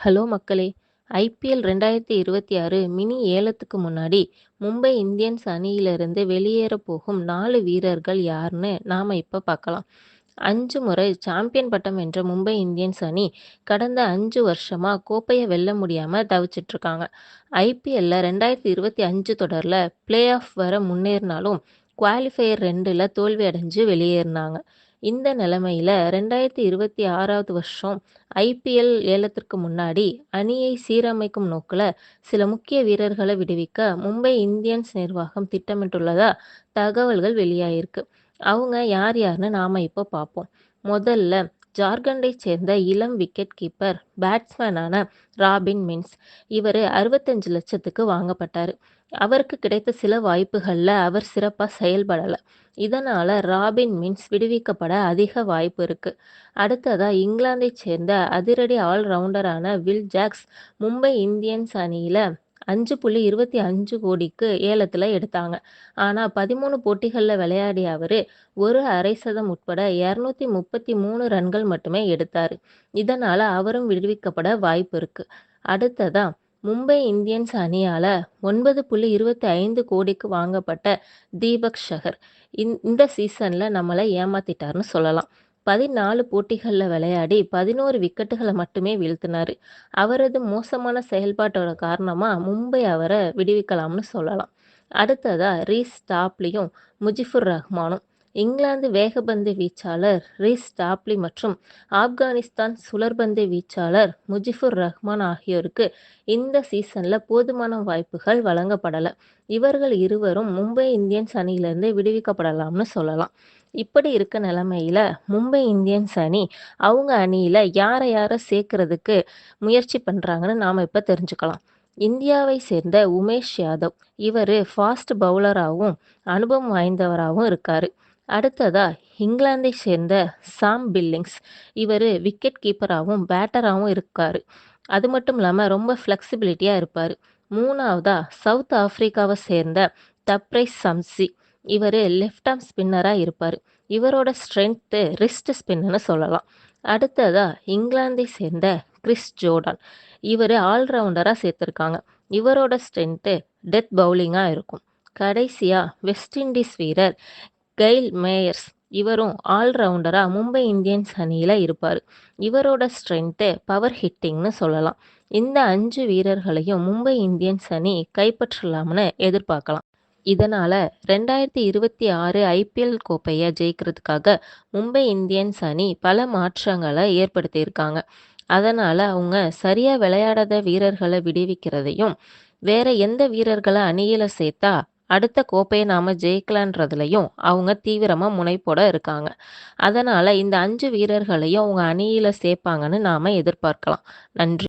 Hello மக்களே! ஐ.பி.எல் ரெண்டாயிரத்தி இருபத்தி ஆறு மினி ஏலத்துக்கு முன்னாடி மும்பை இந்தியன்ஸ் அணியிலிருந்து வெளியேற போகும் நாலு வீரர்கள் யாருன்னு நாம் இப்போ பார்க்கலாம். அஞ்சு முறை சாம்பியன் பட்டம் வென்ற மும்பை இந்தியன்ஸ் அணி கடந்த அஞ்சு வருஷமாக கோப்பையை வெல்ல முடியாமல் தவிச்சிட்டு இருக்காங்க. ரெண்டாயிரத்தி ரெண்டாயிரத்து இருபத்தஞ்சு தொடரில் பிளே ஆஃப் வர முன்னேறினாலும் குவாலிஃபயர் ரெண்டில் தோல்வி அடைஞ்சு வெளியேறினாங்க. இந்த நிலைமையில ரெண்டாயிரத்து இருபத்தாறாவது வருஷம் ஐ.பி.எல் ஏலத்திற்கு முன்னாடி அணியை சீரமைக்கும் நோக்கில் சில முக்கிய வீரர்களை விடுவிக்க மும்பை இந்தியன்ஸ் நிர்வாகம் திட்டமிட்டுள்ளதா தகவல்கள் வெளியாயிருக்கு. அவங்க யார் யார்னு நாம இப்போ பார்ப்போம். முதல்ல ஜார்க்கண்டை சேர்ந்த இளம் விக்கெட் கீப்பர் பேட்ஸ்மேனான ராபின் மின்ஸ். இவர் அறுபத்தஞ்சு லட்சத்துக்கு வாங்கப்பட்டார் அவருக்கு கிடைத்த சில வாய்ப்புகளில் அவர் சிறப்பாக செயல்படலை இதனால் ராபின் மின்ஸ் விடுவிக்கப்பட அதிக வாய்ப்பு இருக்குது அடுத்ததாக இங்கிலாந்தை சேர்ந்த அதிரடி ஆல்ரவுண்டரான வில் ஜாக்ஸ் மும்பை இந்தியன்ஸ் அணியில் அஞ்சு புள்ளி இருபத்தி அஞ்சு கோடிக்கு ஏலத்தில் எடுத்தாங்க. ஆனால் பதிமூணு போட்டிகளில் விளையாடிய அவர் ஒரு அரை சதம் உட்பட இரநூத்தி முப்பத்தி மூணு ரன்கள் மட்டுமே எடுத்தார் இதனால் அவரும் விடுவிக்கப்பட வாய்ப்பு இருக்குது அடுத்ததான் மும்பை இந்தியன்ஸ் அணியால் ஒன்பது புள்ளி இருபத்தி ஐந்து கோடிக்கு வாங்கப்பட்ட தீபக் ஷஹர் இந்த சீசனில் நம்மளை ஏமாத்திட்டார்னு சொல்லலாம். பதினாலு போட்டிகளில் விளையாடி பதினோரு விக்கெட்டுகளை மட்டுமே வீழ்த்தினார் அவரது மோசமான செயல்பாட்டோட காரணமாக மும்பை அவரை விடுவிக்கலாம்னு சொல்லலாம். அடுத்ததா ரீஸ் டாப்லியும் முஜிஃபுர் ரஹ்மானும். இங்கிலாந்து வேகபந்து வீச்சாளர் ரீஸ் டாப்லி மற்றும் ஆப்கானிஸ்தான் சுழற்பந்து வீச்சாளர் முஜிஃபுர் ரஹ்மான் ஆகியோருக்கு இந்த சீசனில் போதுமான வாய்ப்புகள் வழங்கப்படலை இவர்கள் இருவரும் மும்பை இந்தியன்ஸ் அணியிலிருந்து விடுவிக்கப்படலாம்னு சொல்லலாம். இப்படி இருக்க நிலைமையில மும்பை இந்தியன்ஸ் அணி அவங்க அணியில யாரை யாரை சேர்க்கறதுக்கு முயற்சி பண்றாங்கன்னு நாம இப்ப தெரிஞ்சுக்கலாம். இந்தியாவை சேர்ந்த உமேஷ் யாதவ். இவரு ஃபாஸ்ட் பவுலராகவும் அனுபவம் வாய்ந்தவராகவும் இருக்காரு. அடுத்ததா இங்கிலாந்தை சேர்ந்த சாம் பில்லிங்ஸ். இவர் விக்கெட் கீப்பராகவும் பேட்டராகவும் இருக்காரு. அது மட்டும் இல்லாமல் ரொம்ப ஃப்ளெக்சிபிலிட்டியாக இருப்பார் மூணாவதா சவுத் ஆப்பிரிக்காவ சேர்ந்த தப்ரைஸ் சம்சி. இவர் லெஃப்ட் ஆர்ம் ஸ்பின்னராக இருப்பார் இவரோட ஸ்ட்ரென்த்து ரிஸ்ட் ஸ்பின்னு சொல்லலாம். அடுத்ததா இங்கிலாந்தை சேர்ந்த கிறிஸ் ஜோர்டான். இவர் ஆல்ரவுண்டராக சேர்த்துருக்காங்க இவரோட ஸ்ட்ரென்த்து டெத் பவுலிங்காக இருக்கும். கடைசியாக வெஸ்ட் இண்டீஸ் வீரர் கெய்ல் மேயர்ஸ். இவரும் ஆல்ரவுண்டராக மும்பை இந்தியன்ஸ் அணியில் இருப்பார் இவரோட ஸ்ட்ரென்த்து பவர் ஹிட்டிங்னு சொல்லலாம். இந்த அஞ்சு வீரர்களையும் மும்பை இந்தியன்ஸ் அணி கைப்பற்றலாம்னு எதிர்பார்க்கலாம். இதனால் ரெண்டாயிரத்தி இருபத்தி ஆறு ஐ.பி.எல் கோப்பையை ஜெயிக்கிறதுக்காக மும்பை இந்தியன்ஸ் அணி பல மாற்றங்களை ஏற்படுத்தியிருக்காங்க. அதனால் அவங்க சரியாக விளையாடாத வீரர்களை விடுவிக்கிறதையும், வேற எந்த வீரர்களை அணியில் சேர்த்தா அடுத்த கோப்பையை நாம ஜெயிக்கலான்றதுலையும் அவங்க தீவிரமாக முனைப்போட இருக்காங்க. அதனால் இந்த அஞ்சு வீரர்களையும் அவங்க அணியில் சேர்ப்பாங்கன்னு நாம் எதிர்பார்க்கலாம். நன்றி.